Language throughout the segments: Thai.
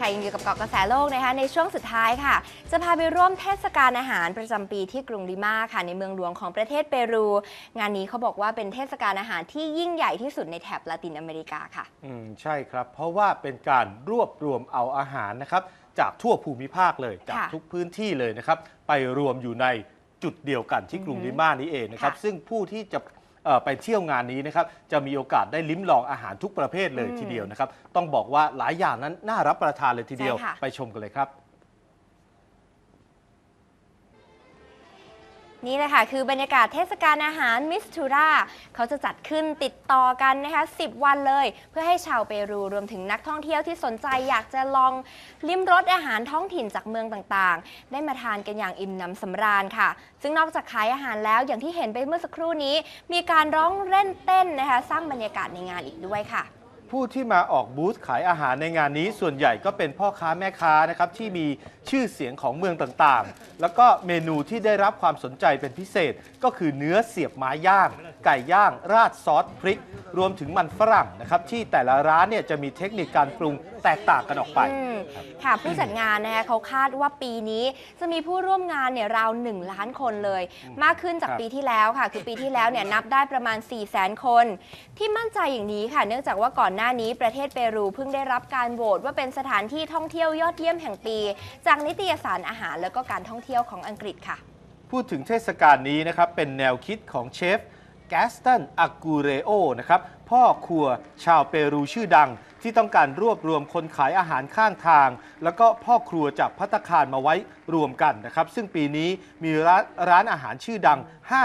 ค่ะยังอยู่กับเกาะกระแสโลกนะคะในช่วงสุดท้ายค่ะ จะพาไปร่วมเทศกาลอาหารประจำปีที่กรุงลิมาค่ะ ในเมืองหลวงของประเทศเปรู งานนี้เขาบอกว่าเป็นเทศกาลอาหารที่ยิ่งใหญ่ที่สุดในแถบละตินอเมริกาค่ะ อืมใช่ครับ เพราะว่าเป็นการรวบรวมเอาอาหารนะครับ จากทั่วภูมิภาคเลยจากค่ะ ทุกพื้นที่เลยนะครับ ไปรวมอยู่ในจุดเดียวกันที่กรุงลิมานี้เองนะครับค่ะซึ่งผู้ที่จะเอ่อ ไปเที่ยวงานนี้นะครับจะมีโอกาสได้ลิ้มลองอาหารทุกประเภทเลยอืมทีเดียวนะครับ ต้องบอกว่าหลายอย่างนั้นน่ารับประทานเลยทีเดียวใช่ค่ะไปชมกันเลยครับ นี่แหละค่ะ คือบรรยากาศเทศกาลอาหารมิสทูราเขาจะจัดขึ้นติดต่อกันนะคะ10 วันเลย เพื่อให้ชาวเปรูรวมถึงนักท่องเที่ยวที่สนใจอยากจะลองลิ้มรสอาหารท้องถิ่นจากเมืองต่างๆ ได้มาทานกันอย่างอิ่มหนำสำราญค่ะ ซึ่งนอกจากขายอาหารแล้วอย่างที่เห็นไปเมื่อสักครู่นี้ มีการร้องเล่นเต้นนะคะสร้างบรรยากาศในงานอีกด้วยค่ะ ผู้ที่มาออกบูธขายอาหารในงานนี้ส่วนใหญ่ก็เป็นพ่อค้าแม่ค้านะครับที่มีชื่อเสียงของเมืองต่างๆ แล้วก็เมนูที่ได้รับความสนใจเป็นพิเศษก็คือเนื้อเสียบไม้ย่าง ไก่ย่าง ราดซอสพริก รวมถึงมันฝรั่งนะครับที่แต่ละร้านเนี่ยจะมีเทคนิคการปรุงแตกต่างกันออกไป อืมค่ะผู้จัดงานนะคะเขาคาดว่าปีนี้จะมีผู้ร่วมงานเนี่ยราว1ล้านคนเลย มากขึ้นจากครับ ปีที่แล้วค่ะ คือปีที่แล้วเนี่ยนับได้ประมาณ 4 0 0 0 0 0 คน ที่มั่นใจอย่างนี้ค่ะ เนื่องจากว่าก่อนหน้านี้ประเทศเปรูเพิ่งได้รับการโหวตว่าเป็นสถานที่ท่องเที่ยวยอดเยี่ยมแห่งปี จากนิตยสารอาหารแล้วก็การท่องเที่ยวของอังกฤษค่ะ พูดถึงเทศกาลนี้นะครับ เป็นแนวคิดของเชฟแกสตันอากูเรโอนะครับ พ่อครัวชาวเปรูชื่อดัง ที่ต้องการรวบรวมคนขายอาหารข้างทาง แล้วก็พ่อครัวจากพัตคารมาไว้รวมกันนะครับ ซึ่งปีนี้มีร้านร้านอาหารชื่อดัง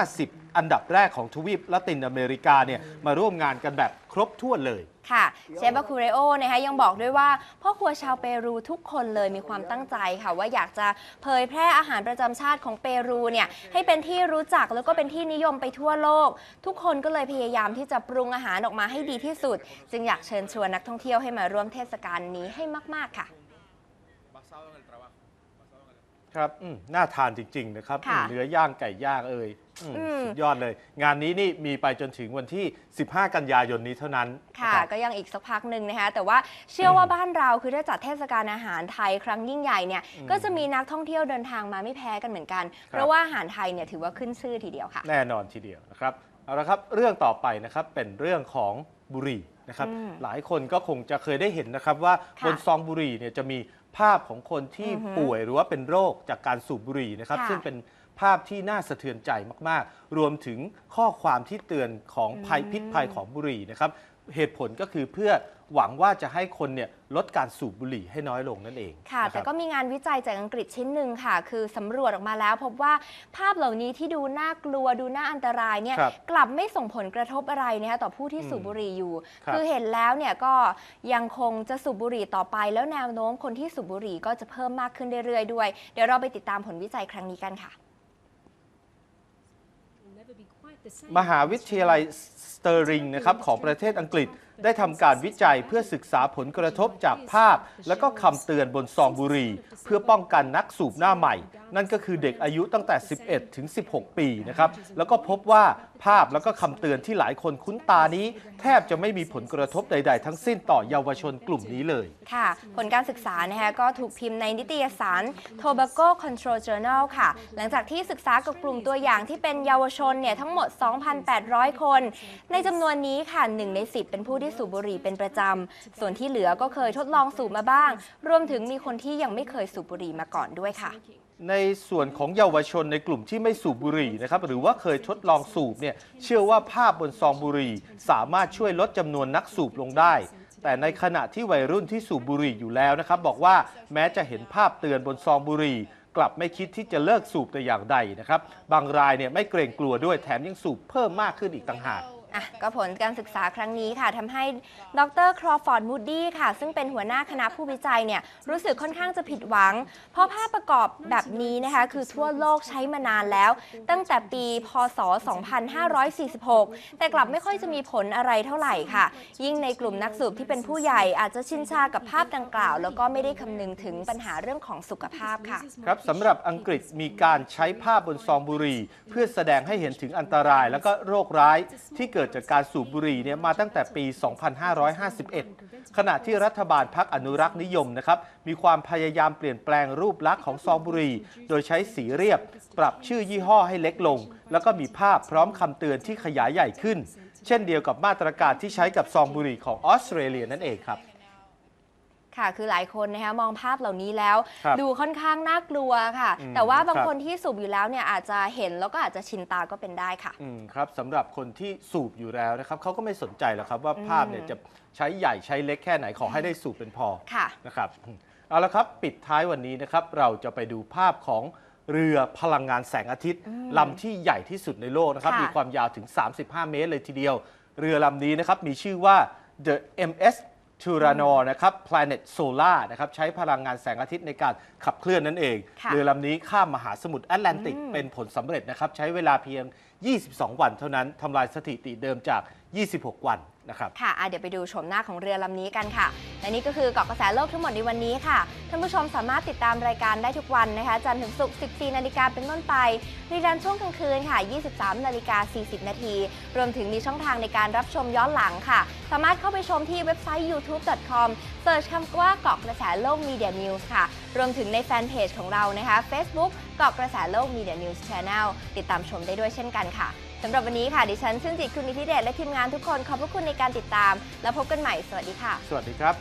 50 อันดับแรกของทวีปละตินอเมริกาเนี่ยมาร่วมงานกันแบบครบถ้วนเลย ค่ะเชฟบาคูเรโอนะคะยังบอกด้วยว่าพ่อครัวชาวเปรูทุกคนเลยมีความตั้งใจค่ะ ว่าอยากจะเผยแพร่อาหารประจำชาติของเปรูเนี่ยให้เป็นที่รู้จักแล้วก็เป็นที่นิยมไปทั่วโลก ทุกคนก็เลยพยายามที่จะปรุงอาหารออกมาให้ดีที่สุด จึงอยากเชิญชวนนักท่องเที่ยวให้มาร่วมเทศกาลนี้ให้มาก ๆ ค่ะครับอืมน่าทานจริง ๆ นะครับ ค่ะ เนื้อย่างไก่ย่างเอ่ยอืมอืม สุดยอดเลย งานนี้นี่มีไปจนถึงวันที่ 15 กันยายนนี้เท่านั้น ค่ะนะครับก็ยังอีกสักพักหนึ่งนะคะ แต่ว่าเชื่อว่าบ้านเราคือถ้าจัดเทศกาลอาหารไทยครั้งยิ่งใหญ่เนี่ย ก็จะมีนักท่องเที่ยวเดินทางมาไม่แพ้กันเหมือนกัน เพราะว่าอาหารไทยเนี่ยถือว่าขึ้นชื่อทีเดียวค่ะ แน่นอนทีเดียวนะครับ เอาละครับ เรื่องต่อไปนะครับเป็นเรื่องของบุหรี่นะครับอืมหลายคนก็คงจะเคยได้เห็นนะครับว่าค่ะบนซองบุหรี่เนี่ยจะมีภาพของคนที่อือฮึป่วยหรือว่าเป็นโรคจากการสูบบุหรี่นะครับค่ะซึ่งเป็น ภาพที่น่าสะเทือนใจมากๆ รวมถึงข้อความที่เตือนของภัยอืมพิษภัยของบุหรี่นะครับ เหตุผลก็คือเพื่อหวังว่าจะให้คนเนี่ยลดการสูบบุหรี่ให้น้อยลงนั่นเอง ค่ะนรับแต่ก็มีงานวิจัยจากอังกฤษชิ้นหนึ่งค่ะ คือสำรวจออกมาแล้วพบว่าภาพเหล่านี้ที่ดูน่ากลัวดูน่าอันตรายเนี่ยครับกลับไม่ส่งผลกระทบอะไรนะคะต่อผู้ที่อืมสูบบุหรี่อยู่ครับคือเห็นแล้วเนี่ยก็ยังคงจะสูบบุหรี่ต่อไป แล้วแนวโน้มคนที่สูบบุหรี่ก็จะเพิ่มมากขึ้นเรื่อยๆด้วย เดี๋ยวเราไปติดตามผลวิจัยครั้งนี้กันค่ะ มหาวิทยาลัยสเตอริงนะครับของประเทศอังกฤษได้ทำการวิจัยเพื่อศึกษาผลกระทบจากภาพ และก็คำเตือนบนซองบุหรี่ เพื่อป้องกันนักสูบหน้าใหม่ นั่นก็คือเด็กอายุตั้งแต่ 11 ถึง 16 ปีนะครับ แล้วก็พบว่าภาพแล้วก็คำเตือนที่หลายคนคุ้นตานี้ แทบจะไม่มีผลกระทบใด ๆ ทั้งสิ้นต่อเยาวชนกลุ่มนี้เลย ค่ะ ผลการศึกษานะคะก็ถูกพิมพ์ในนิตยสาร Tobacco Control Journal ค่ะ หลังจากที่ศึกษากับกลุ่มตัวอย่างที่เป็นเยาวชนเนี่ยทั้งหมด 2,800 คน ในจำนวนนี้ค่ะ1ใน 10 เป็นผู้ที่สูบบุหรี่เป็นประจำ ส่วนที่เหลือก็เคยทดลองสูบมาบ้าง รวมถึงมีคนที่ยังไม่เคยสูบบุหรี่มาก่อนด้วยค่ะ ในส่วนของเยาวชนในกลุ่มที่ไม่สูบบุหรี่นะครับหรือว่าเคยทดลองสูบเนี่ยเชื่อว่าภาพบนซองบุหรี่สามารถช่วยลดจำนวนนักสูบลงได้ แต่ในขณะที่วัยรุ่นที่สูบบุหรี่อยู่แล้วนะครับบอกว่าแม้จะเห็นภาพเตือนบนซองบุหรี่ กลับไม่คิดที่จะเลิกสูบแต่อย่างใดนะครับบางรายเนี่ยไม่เกรงกลัวด้วยแถมยังสูบเพิ่มมากขึ้นอีกต่างหาก อะก็ผลการศึกษาครั้งนี้ค่ะทำให้ดรครอฟอร์ดมูดดี้ค่ะ ซึ่งเป็นหัวหน้าคณะผู้วิจัยเนี่ยรู้สึกค่อนข้างจะผิดหวัง เพราะภาพประกอบแบบนี้นะคะ คือทั่วโลกใช้มานานแล้ว ตั้งแต่ปีพศ 2546 แต่กลับไม่ค่อยจะมีผลอะไรเท่าไหร่ค่ะ ยิ่งในกลุ่มนักสูบที่เป็นผู้ใหญ่อาจจะชินชากับภาพดังกล่าว แล้วก็ไม่ได้คำนึงถึงปัญหาเรื่องของสุขภาพค่ะครับสำหรับอังกฤษมีการใช้ภาพบนซองบุหรี่เพื่อแสดงให้เห็นถึงอันตราย แล้วก็โรคร้ายที่เกิดกิดจากการสูบบุหรี่เนี่ยมาตั้งแต่ปี 2551 ขณะที่รัฐบาลพักอนุรักษ์นิยมนะครับมีความพยายามเปลี่ยนแปลงรูปลักษณ์ของซองบุหรี่ โดยใช้สีเรียบ ปรับชื่อยี่ห้อให้เล็กลง แล้วก็มีภาพพร้อมคำเตือนที่ขยายใหญ่ขึ้น เช่นเดียวกับมาตรการที่ใช้กับซองบุหรี่ของออสเตรเลียนั่นเองครับ ค่ะ คือหลายคนนะคะมองภาพเหล่านี้แล้ว ครับดูค่อนข้างน่ากลัวค่ะ อืมแต่ว่าบางครับ คนที่สูบอยู่แล้วเนี่ยอาจจะเห็นแล้วก็อาจจะชินตาก็เป็นได้ค่ะ อืมครับสำหรับคนที่สูบอยู่แล้วนะครับเขาก็ไม่สนใจหรอกครับว่าภาพเนี่ยจะใช้ใหญ่ใช้เล็กแค่ไหนขอให้ได้สูบเป็นพอ ค่ะ นะครับเอาละครับปิดท้ายวันนี้นะครับเราจะไปดูภาพของเรือพลังงานแสงอาทิตย์ลำที่ใหญ่ที่สุดในโลกนะครับค่ะ มีความยาวถึง 35 เมตรเลยทีเดียว เรือลำนี้นะครับมีชื่อว่า the MS t u r a n o r นะครับ Planet Solar นะครับใช้พลังงานแสงอาทิตย์ในการขับเคลื่อนนั่นเอง ค่ะ เรือลำนี้ข้ามมหาสมุทรแอตแลนติกอืมเป็นผลสำเร็จนะครับ ใช้เวลาเพียง 22 วันเท่านั้นทำลายสถิติเดิมจาก 26 วัน นะครับ ค่ะะเดี๋ยวไปดูชมหน้าของเรือลำนี้กันค่ะ และนี่ก็คือเกาะกระแสโลกทั้งหมดในวันนี้ค่ะ ท่านผู้ชมสามารถติดตามรายการได้ทุกวันนะคะ จันทร์ถึงศุกร์ 14 นาฬิกาเป็นต้นไป รีดันช่วงกลางคืนค่ะ 23 นาฬิกา 40 นาที รวมถึงมีช่องทางในการรับชมย้อนหลังค่ะ สามารถเข้าไปชมที่เว็บไซต์ youtube.com เสิร์ชคำว่าเกาะกระแสโลก Media News ค่ะ รวมถึงในแฟนเพจของเรานะคะ Facebook เกาะกระแสโลก Media News Channel ติดตามชมได้ด้วยเช่นกันค่ะ สำหรับวันนี้ค่ะ ดิฉันชื่นจิตคุณนิธิเดชและทีมงานทุกคนขอบพระคุณในการติดตาม แล้วพบกันใหม่ สวัสดีค่ะ สวัสดีครับ